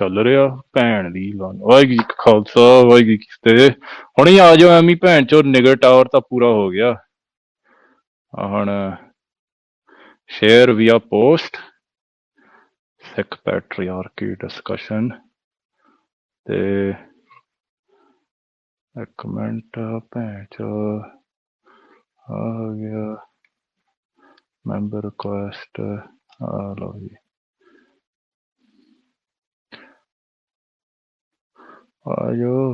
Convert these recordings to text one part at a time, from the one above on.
ਚੱਲ ਰਿਹਾ ਭੈਣ ਦੀ ਲਾਨ ਵਾਹਿਗੁਰੂ ਜੀ ਕਾ ਖਾਲਸਾ, ਵਾਹਿਗੁਰੂ ਕੀ ਫਤਿਹ। ਹੁਣੇ ਆ ਜਾਓ ਐਵੇਂ ਭੈਣ ਚੋ ਨਿਗਰ ਟਾਵਰ ਤਾਂ ਪੂਰਾ ਹੋ ਗਿਆ। ਹੁਣ share via post Sikh patriarchy discussion ਤੇ ਇੱਕ ਮਿੰਟ, ਭੈਣ ਚੋ ਆ ਗਿਆ ਮੈਂਬਰ ਰਿਕੁਐਸਟ ਆ ਲਓ ਜੀ। ਆ ਜਾਓ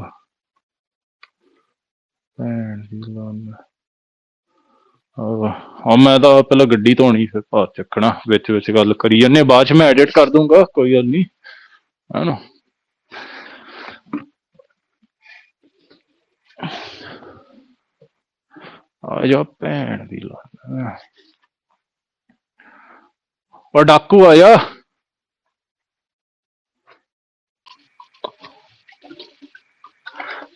ਭੈਣ ਦੀ ਲਾਨ ਹਾਂ ਮੈਂ ਤਾਂ ਪਹਿਲਾਂ ਗੱਡੀ ਧੋਣੀ ਫਿਰ ਭਾਰ ਚੱਕਣਾ, ਵਿੱਚ ਵਿੱਚ ਗੱਲ ਕਰੀ ਜੰਨੇ ਬਾਅਦ ਚ ਮੈਂ ਐਡਿਟ ਕਰ ਦੂੰਗਾ, ਕੋਈ ਗੱਲ ਨਹੀਂ ਹੈਨਾ? ਆ ਜਾ ਭੈਣ ਦੀ ਲਾਨ ਉਹ ਡਾਕੂ ਆਇਆ।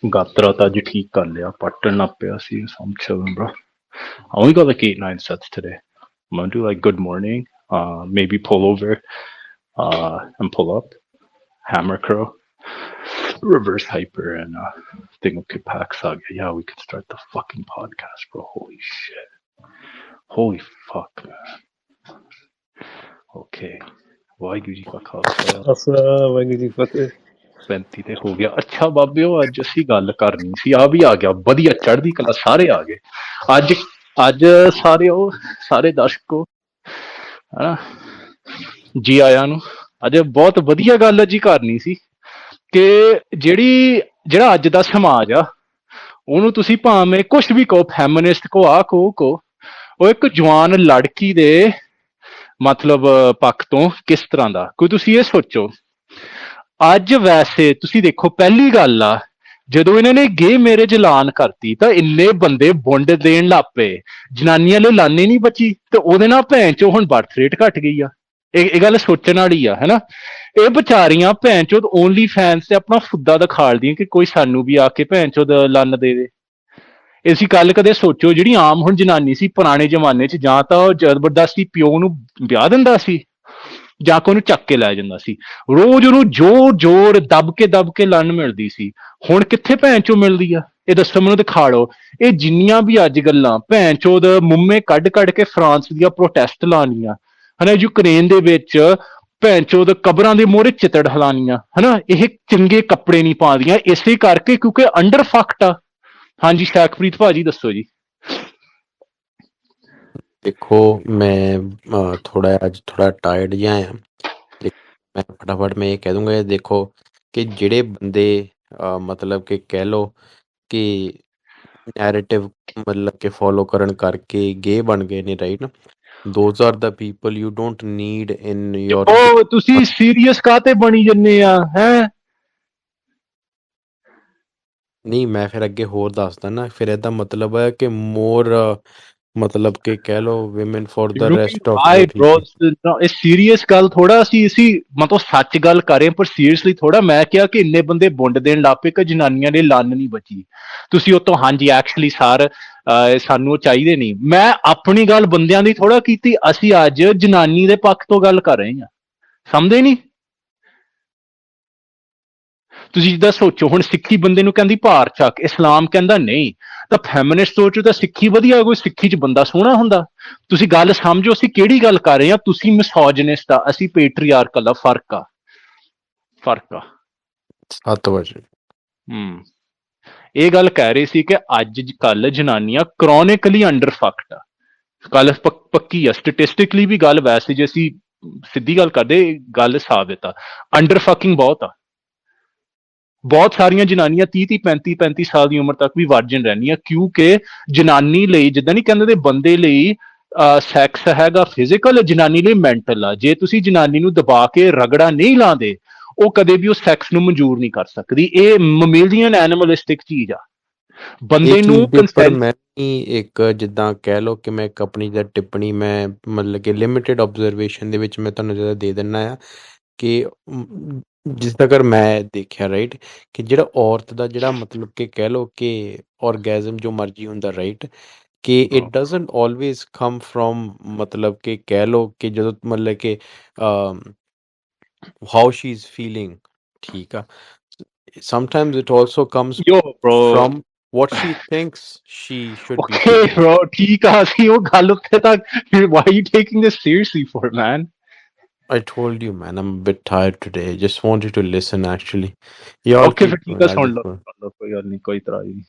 ਗਾਤਰਾ ਤਾਂ ਅੱਜ ਠੀਕ ਕਰ ਲਿਆ ਪੱਟਣ ਨਾ ਪਿਆ ਸੀ some chilling bro. I only got like 8 9 sets today. I'm gonna do like good morning uh maybe pull over uh and pull up. Hammer crow, reverse hyper and uh thing of Kipak Saga. Yeah we could start the fucking podcast bro. Holy shit. Holy fuck okay. Why you fuck up? Asa, why you fuck 37 ਤੇ ਹੋ ਗਿਆ। ਅੱਛਾ ਬਾਬਿਓ, ਅੱਜ ਅਸੀਂ ਗੱਲ ਕਰਨੀ ਸੀ। ਆ ਵੀ ਆ ਗਿਆ। ਵਧੀਆ, ਚੜ੍ਹਦੀ ਕਲਾ ਸਾਰੇ ਆ ਗਏ। ਅੱਜ ਅੱਜ ਸਾਰੇ ਉਹ, ਸਾਰੇ ਦਰਸ਼ਕੋ, ਹਨਾ, ਜੀ ਆਇਆਂ ਨੂੰ। ਅੱਜ ਬਹੁਤ ਵਧੀਆ ਗੱਲ ਜੀ ਕਰਨੀ ਸੀ ਕਿ ਜਿਹੜੀ, ਜਿਹੜਾ ਅੱਜ ਦਾ ਸਮਾਜ ਆ, ਉਹਨੂੰ ਤੁਸੀਂ ਭਾਵੇਂ ਕੁਝ ਵੀ ਕਹੋ ਫੈਮਿਨਿਸਟ ਕੋ ਆ ਕੋ ਕੋ ਉਹ ਇੱਕ ਜਵਾਨ ਲੜਕੀ ਦੇ ਮਤਲਬ ਪੱਖ ਤੋਂ ਕਿਸ ਤਰ੍ਹਾਂ ਦਾ? ਕੋਈ ਤੁਸੀਂ ਇਹ ਸੋਚੋ। ਅੱਜ ਵੈਸੇ ਤੁਸੀਂ ਦੇਖੋ, ਪਹਿਲੀ ਗੱਲ ਆ, ਜਦੋਂ ਇਹਨਾਂ ਨੇ ਗੇ ਮੈਰਿਜ ਐਲਾਨ ਕਰਤੀ, ਤਾਂ ਇੰਨੇ ਬੰਦੇ ਬੁੰਡ ਦੇਣ ਲੱਪੇ ਜਨਾਨੀਆਂ ਲਈ ਲਾਨੇ ਨਹੀਂ ਬਚੀ, ਤੇ ਉਹਦੇ ਨਾਲ ਭੈਣ ਚੋ ਹੁਣ ਬਰਥ ਰੇਟ ਘਟ ਗਈ ਆ। ਇਹ ਇਹ ਗੱਲ ਸੋਚਣ ਵਾਲੀ ਆ, ਹੈਨਾ? ਇਹ ਵਿਚਾਰੀਆਂ ਭੈਣ ਚੋਦ ਓਨਲੀ ਫੈਨਸ ਤੇ ਆਪਣਾ ਫੁੱਦਾ ਦਿਖਾਲਦੀਆਂ ਕਿ ਕੋਈ ਸਾਨੂੰ ਵੀ ਆ ਕੇ ਭੈਣ ਚੋਦ ਲੰਨ ਦੇਵੇ ਇਸੀ ਗੱਲ ਕਦੇ ਸੋਚੋ ਜਿਹੜੀ ਆਮ ਹੁਣ ਜਨਾਨੀ ਸੀ ਪੁਰਾਣੇ ਜ਼ਮਾਨੇ 'ਚ, ਜਾਂ ਤਾਂ ਉਹ ਜ਼ਬਰਦਸਤੀ ਪਿਓ ਨੂੰ ਵਿਆਹ ਦਿੰਦਾ ਸੀ ਜਾ ਕੇ ਉਹਨੂੰ ਚੱਕ ਕੇ ਲੈ ਜਾਂਦਾ ਸੀ। ਰੋਜ਼ ਉਹਨੂੰ ਜੋਰ ਜੋਰ ਦਬ ਕੇ ਦਬ ਕੇ ਲੰਨ ਮਿਲਦੀ ਸੀ। ਹੁਣ ਕਿੱਥੇ ਭੈਣ ਚੋ ਮਿਲਦੀ ਆ? ਇਹ ਦੱਸੋ ਮੈਨੂੰ ਦਿਖਾ ਲਓ ਇਹ ਜਿੰਨੀਆਂ ਵੀ ਅੱਜ ਗੱਲਾਂ, ਭੈਣ ਚੋਦ ਮੁੰਮੇ ਕੱਢ ਕੱਢ ਕੇ ਫਰਾਂਸ ਦੀਆਂ ਪ੍ਰੋਟੈਸਟ ਲਾਣੀਆਂ ਹਨਾ, ਯੂਕਰੇਨ ਦੇ ਵਿੱਚ ਭੈਣ ਚੋਦ ਕਬਰਾਂ ਦੇ ਮੋਹਰੇ ਚਿਤੜ ਹਲਾਨੀਆਂ ਹਨਾ, ਇਹ ਚੰਗੇ ਕੱਪੜੇ ਨਹੀਂ ਪਾਉਂਦੀਆਂ, ਇਸੇ ਕਰਕੇ ਕਿਉਂਕਿ ਅੰਡਰ ਫਕਟ ਆ। ਹਾਂਜੀ ਸ਼ਾਕਪ੍ਰੀਤ ਭਾਜੀ, ਦੱਸੋ ਜੀ। ਦੇਖੋ ਮੈਂ ਥੋੜਾ ਅੱਜ ਥੋੜਾ ਟਾਇਰਡ ਜਿਹਾ ਆ ਲੇਕਿਨ ਮੈਂ ਫਟਾਫਟ ਮੈਂ ਇਹ ਕਹਿ ਦੂੰਗਾ ਇਹ ਦੇਖੋ ਕਿ ਜਿਹੜੇ ਬੰਦੇ ਅ, ਮਤਲਬ ਕਿ ਕਹਿ ਲੋ ਕਿ ਨੈਰੇਟਿਵ ਮਤਲਬ ਕਿ ਫੋਲੋ ਕਰਨ ਕਰਕੇ ਗੇ ਬਣ ਗਏ ਨੇ right those are the people you don't need in your ਉਹ ਤੁਸੀਂ ਸੀਰੀਅਸ ਕਾਤੇ ਬਣੀ ਜੰਨੇ ਆ ਹੈ ਨਹੀਂ ਮੈਂ ਫਿਰ ਅੱਗੇ ਹੋਰ ਦੱਸਦਾ ਨਾ ਫਿਰ ਇਹਦਾ ਮਤਲਬ ਹੈ ਕਿ ਮੋਰ ਮਤਲਬ ਕਿ ਕਹਿ ਲੋ women for the rest of I bro ਇਹ ਸੀਰੀਅਸ ਗੱਲ ਥੋੜਾ ਅਸੀਂ ਮਤਲਬ ਸੱਚ ਗੱਲ ਕਰ ਰਹੇ ਪਰ ਸੀਰੀਅਸਲੀ ਥੋੜਾ ਮੈਂ ਕਿਹਾ ਕਿ ਇੰਨੇ ਬੰਦੇ ਬੁੰਡ ਦੇਣ ਲੱਪੇ ਕਿ ਜਨਾਨੀਆਂ ਦੇ ਲੰਨ ਨਹੀਂ ਬਚੀ। ਤੁਸੀਂ ਉਹ ਤੋਂ ਹਾਂਜੀ ਐਕਚੁਅਲੀ ਸਰ ਸਾਨੂੰ ਚਾਹੀਦੇ ਨਹੀਂ। ਮੈਂ ਆਪਣੀ ਗੱਲ ਬੰਦਿਆਂ ਦੀ ਥੋੜਾ ਕੀਤੀ ਅਸੀਂ ਅੱਜ ਜਨਾਨੀ ਦੇ ਪੱਖ ਤੋਂ ਗੱਲ ਕਰ ਰਹੇ ਹਾਂ। ਸਮਝਦੇ ਨਹੀਂ ਤੁਸੀਂ ਜਿੱਦਾਂ ਸੋਚੋ ਹੁਣ ਸਿੱਖੀ ਬੰਦੇ ਨੂੰ ਕਹਿੰਦੀ ਭਾਰ ਚੱਕ ਇਸਲਾਮ ਕਹਿੰਦਾ ਨਹੀਂ। ਤਾਂ ਫੈਮਿਨਿਸਟ ਸੋਚੋ ਤਾਂ ਸਿੱਖੀ ਵਧੀਆ ਕੋਈ ਸਿੱਖੀ 'ਚ ਬੰਦਾ ਸੋਹਣਾ ਹੁੰਦਾ। ਤੁਸੀਂ ਗੱਲ ਸਮਝੋ ਅਸੀਂ ਕਿਹੜੀ ਗੱਲ ਕਰ ਰਹੇ ਹਾਂ? ਤੁਸੀਂ ਮਿਸੋਜਨਿਸਟ ਆ ਅਸੀਂ ਪੇਟਰੀਆਰਕਲ ਦਾ ਫ਼ਰਕ ਆ। ਫ਼ਰਕ ਆ। 7 ਵਜੇ। ਹੂੰ। ਇਹ ਗੱਲ ਕਹਿ ਰਹੇ ਸੀ ਕਿ ਅੱਜ ਕੱਲ ਜਨਾਨੀਆਂ ਕ੍ਰੋਨਿਕਲੀ ਅੰਡਰ ਫਕਟ ਆ। ਗੱਲ ਪੱਕ- ਪੱਕੀ ਆ। ਸਟੈਟਿਸਟਿਕਲੀ ਵੀ ਗੱਲ ਵੈਸੇ ਜੇ ਅਸੀਂ ਸਿੱਧੀ ਗੱਲ ਕਰਦੇ ਗੱਲ ਸਾਬਿਤ ਆ। ਅੰਡਰ ਫਕਿੰਗ ਬਹੁਤ ਆ। ਬਹੁਤ ਸਾਰੀਆਂ ਜਨਾਨੀਆਂ 30 30 35 35 ਸਾਲ ਦੀ ਉਮਰ ਤੱਕ ਵੀ ਵਰਜਨ ਰਹਿੰਦੀਆਂ ਕਿਉਂਕਿ ਜਨਾਨੀ ਲਈ ਜਿੱਦਾਂ ਨਹੀਂ ਕਹਿੰਦੇ ਤੇ ਬੰਦੇ ਲਈ ਸੈਕਸ ਹੈਗਾ ਫਿਜ਼ੀਕਲ ਜਨਾਨੀ ਲਈ ਮੈਂਟਲ ਆ। ਜੇ ਤੁਸੀਂ ਜਨਾਨੀ ਨੂੰ ਦਬਾ ਕੇ ਰਗੜਾ ਨਹੀਂ ਲਾਉਂਦੇ ਉਹ ਕਦੇ ਵੀ ਉਹ ਸੈਕਸ ਨੂੰ ਮਨਜ਼ੂਰ ਨਹੀਂ ਕਰ ਸਕਦੀ। ਇਹ ਮਮੀਲੀਅਨ ਐਨੀਮਲਿਸਟਿਕ ਚੀਜ਼ ਆ। ਬੰਦੇ ਨੂੰ ਵੀ ਇੱਕ ਜਿੱਦਾਂ ਕਹਿ ਲਓ ਕਿ ਮੈਂ ਇੱਕ ਆਪਣੀ ਦਾ ਟਿੱਪਣੀ ਮੈਂ ਮਤਲਬ ਕਿ ਲਿਮਿਟਿਡ ਆਬਜ਼ਰਵੇਸ਼ਨ ਦੇ ਵਿੱਚ ਮੈਂ ਤੁਹਾਨੂੰ ਜਿਹੜਾ ਦੇ ਦਿੰਨਾ ਆ ਕਿ ਜਿਸ ਤੱਕ ਮੈਂ ਦੇਖਿਆ ਰਾਈਟ ਕਿ ਜਿਹੜਾ ਔਰਤ ਦਾ ਜਿਹੜਾ ਮਤਲਬ ਕਿ ਕਹਿ ਲਓ ਕਿ ਔਰਗੈਜ਼ਮ ਜੋ ਮਰਜ਼ੀ ਹੁੰਦਾ ਰਾਈਟ ਕਿ it doesn't always come from ਮਤਲਬ ਕਿ ਕਹਿ ਲਓ ਕਿ ਜਦੋਂ ਮਤਲਬ ਕਿ ਹਾਊ ਸ਼ੀ ਇਜ਼ ਫੀਲਿੰਗ ਠੀਕ ਆ sometimes it also comes Yo, bro. from what she thinks she should be Okay, doing. bro. ਠੀਕ ਆ ਅਸੀਂ ਉਹ ਗੱਲ ਉੱਥੇ ਤੱਕ why are you taking this seriously for, man? I told you, man, I'm a bit tired today. Just wanted to listen, actually. Yeah, Okay, ਫਿਰ ਠੀਕ ਆ ਸੁਣ ਲਓ ਸੁਣ ਲਓ, ਕੋਈ ਗੱਲ ਨਹੀਂ ਕੋਈ ਤਰ੍ਹਾਂ ਨਹੀਂ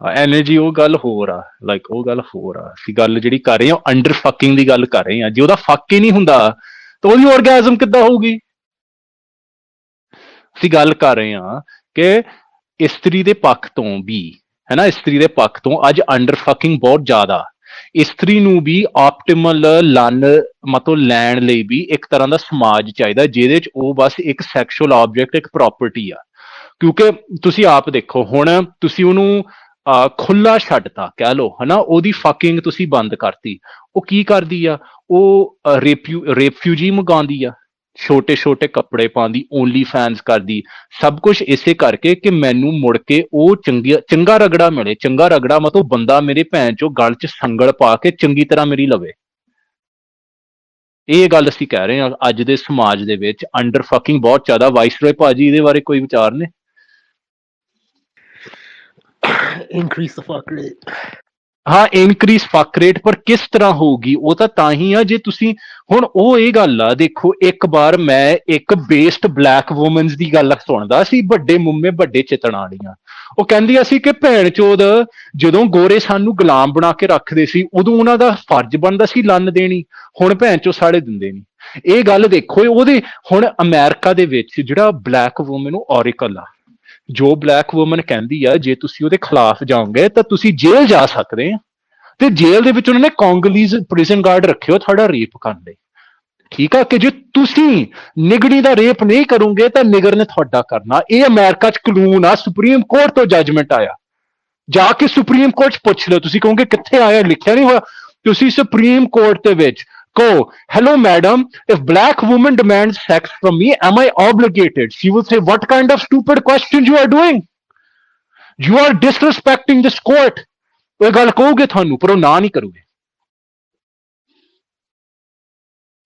ਐਨਰਜੀ ਉਹ ਗੱਲ ਹੋਰ ਆ ਲਾਈਕ ਉਹ ਗੱਲ ਹੋਰ ਆ ਅਸੀਂ ਗੱਲ ਜਿਹੜੀ ਕਰ ਰਹੇ ਹਾਂ ਅੰਡਰ ਫੱਕਿੰਗ ਦੀ ਗੱਲ ਕਰ ਰਹੇ ਹਾਂ ਜੇ ਉਹਦਾ ਫੱਕ ਹੀ ਨਹੀਂ ਹੁੰਦਾ ਤਾਂ ਉਹਦੀ orgasm ਕਿੱਦਾਂ ਹੋਊਗੀ? ਅਸੀਂ ਗੱਲ ਕਰ ਰਹੇ ਹਾਂ ਕਿ ਇਸਤਰੀ ਦੇ ਪੱਖ ਤੋਂ ਵੀ ਹੈਨਾ ਇਸਤਰੀ ਦੇ ਪੱਖ ਤੋਂ ਅੱਜ ਅੰਡਰ ਫੱਕਿੰਗ ਬਹੁਤ ਜ਼ਿਆਦਾ। ਇਸਤਰੀ ਨੂੰ ਵੀ ਆਪਟੀਮਲ ਲਨ ਮਤਲਬ ਲੈਣ ਲਈ ਵੀ ਇੱਕ ਤਰ੍ਹਾਂ ਦਾ ਸਮਾਜ ਚਾਹੀਦਾ ਜਿਹਦੇ ਚ ਉਹ ਬਸ ਇੱਕ ਸੈਕਸ਼ੂਅਲ ਆਬਜੈਕਟ ਇੱਕ ਪ੍ਰਾਪਰਟੀ ਆ। ਕਿਉਂਕਿ ਤੁਸੀਂ ਆਪ ਦੇਖੋ ਹੁਣ ਤੁਸੀਂ ਉਹਨੂੰ ਅਹ, ਖੁੱਲਾ ਛੱਡਤਾ ਕਹਿ ਲਓ ਹਨਾ ਉਹਦੀ ਫੱਕਿੰਗ ਤੁਸੀਂ ਬੰਦ ਕਰਤੀ। ਉਹ ਕੀ ਕਰਦੀ ਆ? ਉਹ ਰੇਪਿਊ ਰੇਫਿਊਜੀ ਮੰਗਾਉਂਦੀ ਆ। ਛੋਟੇ ਛੋਟੇ ਕੱਪੜੇ ਪਾਉਂਦੀ ਓਨਲੀ ਫੈਨਸ ਕਰਦੀ। ਸਭ ਕੁਝ ਇਸੇ ਕਰਕੇ ਕਿ ਮੈਨੂੰ ਮੁੜ ਕੇ ਉਹ ਚੰਗੀ ਚੰਗਾ ਰਗੜਾ ਮਿਲੇ। ਚੰਗਾ ਰਗੜਾ ਮਤਲਬ ਬੰਦਾ ਮੇਰੇ ਭੈਣ ਚੋਂ ਗਲ 'ਚ ਸੰਗਲ ਪਾ ਕੇ ਚੰਗੀ ਤਰ੍ਹਾਂ ਮੇਰੀ ਲਵੇ। ਇਹ ਗੱਲ ਅਸੀਂ ਕਹਿ ਰਹੇ ਹਾਂ ਅੱਜ ਦੇ ਸਮਾਜ ਦੇ ਵਿੱਚ। ਅੰਡਰ ਫਕਿੰਗ ਬਹੁਤ ਜ਼ਿਆਦਾ ਵਾਇਸਰੋਏ ਭਾਜੀ, ਇਹਦੇ ਬਾਰੇ ਕੋਈ ਵਿਚਾਰ ਨੇ? Increase the fuck rate. ਹਾਂ ਇਨਕਰੀਸ ਫੱਕ ਰੇਟ ਪਰ ਕਿਸ ਤਰ੍ਹਾਂ ਹੋਊਗੀ? ਉਹ ਤਾਂ ਤਾਂ ਹੀ ਆ, ਜੇ ਤੁਸੀਂ ਹੁਣ ਉਹ ਇਹ ਗੱਲ ਆ, ਦੇਖੋ, ਇੱਕ ਵਾਰ ਮੈਂ ਇੱਕ ਬੇਸਡ ਬਲੈਕ ਔਮਨਸ ਦੀ ਗੱਲ ਸੁਣਦਾ ਸੀ, ਵੱਡੇ ਮੁੰਮੇ ਵੱਡੇ ਚਿਤਣ ਵਾਲੀਆਂ। ਉਹ ਕਹਿੰਦੀਆਂ ਸੀ ਕਿ ਭੈਣ ਚੋਦ, ਜਦੋਂ ਗੋਰੇ ਸਾਨੂੰ ਗੁਲਾਮ ਬਣਾ ਕੇ ਰੱਖਦੇ ਸੀ, ਉਦੋਂ ਉਹਨਾਂ ਦਾ ਫਰਜ਼ ਬਣਦਾ ਸੀ ਲੰਨ ਦੇਣੀ, ਹੁਣ ਭੈਣ ਚੋ ਸਾੜੇ ਦਿੰਦੇ ਨਹੀਂ। ਇਹ ਗੱਲ ਦੇਖੋ, ਉਹਦੇ ਹੁਣ ਅਮਰੀਕਾ ਦੇ ਵਿੱਚ ਜਿਹੜਾ ਬਲੈਕ ਔਮਨ ਉਹ ਔਰੀਕਲ ਆ। ਜੋ ਬਲੈਕ ਔਮਨ ਕਹਿੰਦੀ ਆ, ਜੇ ਤੁਸੀਂ ਉਹਦੇ ਖਿਲਾਫ ਜਾਓਗੇ, ਤਾਂ ਤੁਸੀਂ ਜੇਲ੍ਹ ਜਾ ਸਕਦੇ ਆ। ਤੇ ਜੇਲ੍ਹ ਦੇ ਵਿੱਚ ਉਹਨਾਂ ਨੇ ਕਾਂਗਲੀਜ਼ ਪ੍ਰਿਜ਼ਨ ਗਾਰਡ ਰੱਖਿਓ ਤੁਹਾਡਾ ਰੇਪ ਕਰਨ ਲਈ। ਠੀਕ ਆ ਕਿ ਜੇ ਤੁਸੀਂ ਨਿਗੜੀ ਦਾ ਰੇਪ ਨਹੀਂ ਕਰੋਗੇ, ਤਾਂ ਨਿਗਰ ਨੇ ਤੁਹਾਡਾ ਕਰਨਾ। ਇਹ ਅਮਰੀਕਾ 'ਚ ਕਾਨੂੰਨ ਆ ਸੁਪਰੀਮ ਕੋਰਟ ਤੋਂ ਜੱਜਮੈਂਟ ਆਇਆ। ਜਾ ਕੇ ਸੁਪਰੀਮ ਕੋਰਟ 'ਚ ਪੁੱਛ ਲਓ, ਤੁਸੀਂ ਕਹੋਗੇ ਕਿੱਥੇ ਆਇਆ, ਲਿਖਿਆ ਨਹੀਂ ਹੋਇਆ। ਤੁਸੀਂ ਸੁਪਰੀਮ ਕੋਰਟ ਦੇ ਵਿੱਚ ਕਹੋ hello madam if black woman demands sex from me am i obligated she will say what kind of stupid questions you are doing you are disrespecting this court ਉਹ ਇਹ ਗੱਲ ਕਹੋਗੇ ਤੁਹਾਨੂੰ ਪਰ ਉਹ ਨਾ ਨਹੀਂ ਕਰੋਗੇ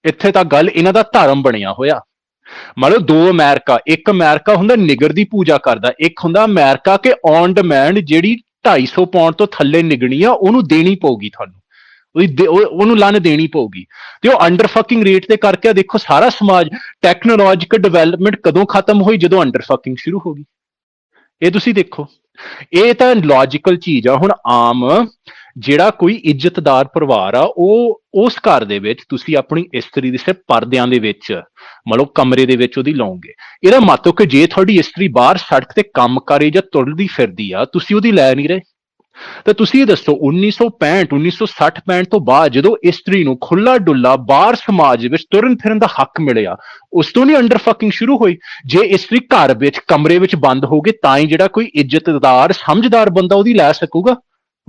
ਇੱਥੇ ਤਾਂ ਗੱਲ ਇਹਨਾਂ ਦਾ ਧਰਮ ਬਣਿਆ ਹੋਇਆ ਮੰਨ ਲਓ ਦੋ ਅਮਰੀਕਾ ਇੱਕ ਅਮਰੀਕਾ ਹੁੰਦਾ ਨਿਗਰ ਦੀ ਪੂਜਾ ਕਰਦਾ ਇੱਕ ਹੁੰਦਾ ਅਮਰੀਕਾ ਕਿ ਔਨ ਡਿਮਾਂਡ ਜਿਹੜੀ 250 ਪਾਉਂਡ ਤੋਂ ਥੱਲੇ ਨਿਗਣੀ ਆ ਉਹਨੂੰ ਦੇਣੀ ਪਊਗੀ ਤੁਹਾਨੂੰ ਉਹਦੀ ਦੇ- ਉਹ- ਉਹਨੂੰ ਲੰਨ ਦੇਣੀ ਪਊਗੀ। ਤੇ ਉਹ ਅੰਡਰ ਫੱਕਿੰਗ ਰੇਟ ਦੇ ਕਰਕੇ ਦੇਖੋ ਸਾਰਾ ਸਮਾਜ ਟੈਕਨੋਲੋਜੀਕਲ ਡਿਵੈਲਪਮੈਂਟ ਕਦੋਂ ਖਤਮ ਹੋਈ? ਜਦੋਂ ਅੰਡਰ ਫੱਕਿੰਗ ਸ਼ੁਰੂ ਹੋ ਗਈ। ਇਹ ਤੁਸੀਂ ਦੇਖੋ। ਇਹ ਤਾਂ ਲੌਜੀਕਲ ਚੀਜ਼ ਆ। ਹੁਣ ਆਮ ਜਿਹੜਾ ਕੋਈ ਇੱਜ਼ਤਦਾਰ ਪਰਿਵਾਰ ਆ, ਉਹ ਉਸ ਘਰ ਦੇ ਵਿੱਚ ਤੁਸੀਂ ਆਪਣੀ ਇਸਤਰੀ ਦੇ ਸਿਰ ਪਰਦਿਆਂ ਦੇ ਵਿੱਚ, ਮਤਲਬ ਕਮਰੇ ਦੇ ਵਿੱਚ ਉਹਦੀ ਲਾਉਂਗੇ। ਇਹਦਾ ਮਤਲਬ ਕਿ ਜੇ ਤੁਹਾਡੀ ਇਸਤਰੀ ਬਾਹਰ ਸੜਕ ਤੇ ਕੰਮ ਕਰੇ ਜਾਂ ਤੁਰਦੀ ਫਿਰਦੀ ਆ, ਤੁਸੀਂ ਉਹਦੀ ਲੈ ਨਹੀਂ ਰਹੇ। ਤਾਂ ਤੁਸੀਂ ਇਹ ਦੱਸੋ 1965 1960 65 ਤੋਂ ਬਾਅਦ ਜਦੋਂ ਇਸਤਰੀ ਨੂੰ ਖੁੱਲਾ ਡੁੱਲਾ ਬਾਹਰ ਸਮਾਜ ਵਿੱਚ ਤੁਰਨ ਫਿਰਨ ਦਾ ਹੱਕ ਮਿਲਿਆ, ਉਸ ਤੋਂ ਨਹੀਂ ਅੰਡਰ ਫੱਕਿੰਗ ਸ਼ੁਰੂ ਹੋਈ। ਜੇ ਇਸਤਰੀ ਘਰ ਵਿੱਚ, ਕਮਰੇ ਵਿੱਚ ਬੰਦ ਹੋ ਗਏ, ਤਾਂ ਹੀ ਜਿਹੜਾ ਕੋਈ ਇੱਜ਼ਤਦਾਰ, ਸਮਝਦਾਰ ਬੰਦਾ ਉਹਦੀ ਲੈ ਸਕੂਗਾ।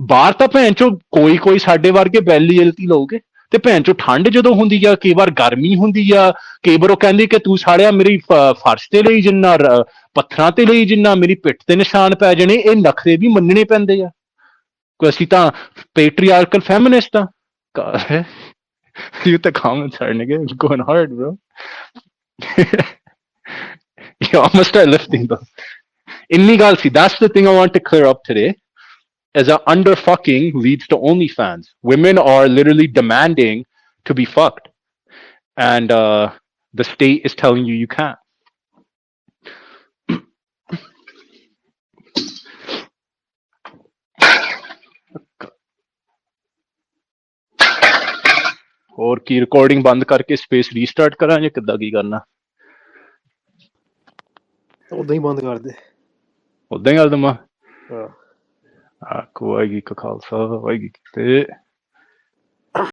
ਬਾਹਰ ਤਾਂ ਭੈਣ ਚੋ ਕੋਈ ਕੋਈ ਸਾਡੇ ਵਰਗੇ ਬੈਲੀ ਜਲਤੀ ਲਓਗੇ ਤੇ ਭੈਣ ਚੋ ਠੰਡ ਜਦੋਂ ਹੁੰਦੀ ਆ, ਕਈ ਵਾਰ ਗਰਮੀ ਹੁੰਦੀ ਆ, ਕਈ ਵਾਰ ਉਹ ਕਹਿੰਦੀ ਕਿ ਤੂੰ ਸਾੜਿਆ ਮੇਰੀ ਫ- ਫਰਸ਼ ਤੇ ਲਈ ਜਿੰਨਾ, ਰ- ਪੱਥਰਾਂ ਤੇ ਲਈ ਜਿੰਨਾ, ਮੇਰੀ ਪਿੱਠ ਤੇ ਨਿਸ਼ਾਨ ਪੈ ਜਾਣੇ, ਇਹ ਨਖਰੇ ਵੀ ਮੰਨਣੇ ਪੈਂਦੇ ਆ। Kwasita patriarchal feminista. you're the comments are nigga You're going hard, bro. you almost start lifting them. Inni Galsi, that's the thing I want to clear up today. As a under fucking leads to OnlyFans. Women are literally demanding to be fucked. And uh, the state is telling you you can't. ਹੋਰ ਕੀ recording ਬੰਦ ਕਰਕੇ space restart ਕਰਾਂ ਜਾਂ ਕਿੱਦਾਂ ਕੀ ਕਰਨਾ ਉਦਾਂ ਹੀ ਬੰਦ ਕਰ ਦੇ ਉਦਾਂ ਹੀ ਕਰ ਦਮਾ ਹਾਂ ਆ ਕੋਈ ਕੀ ਖਾਲਸਾ ਵਾਹਿਗੁਰੂ ਜੀ ਕੀ ਫਤਿਹ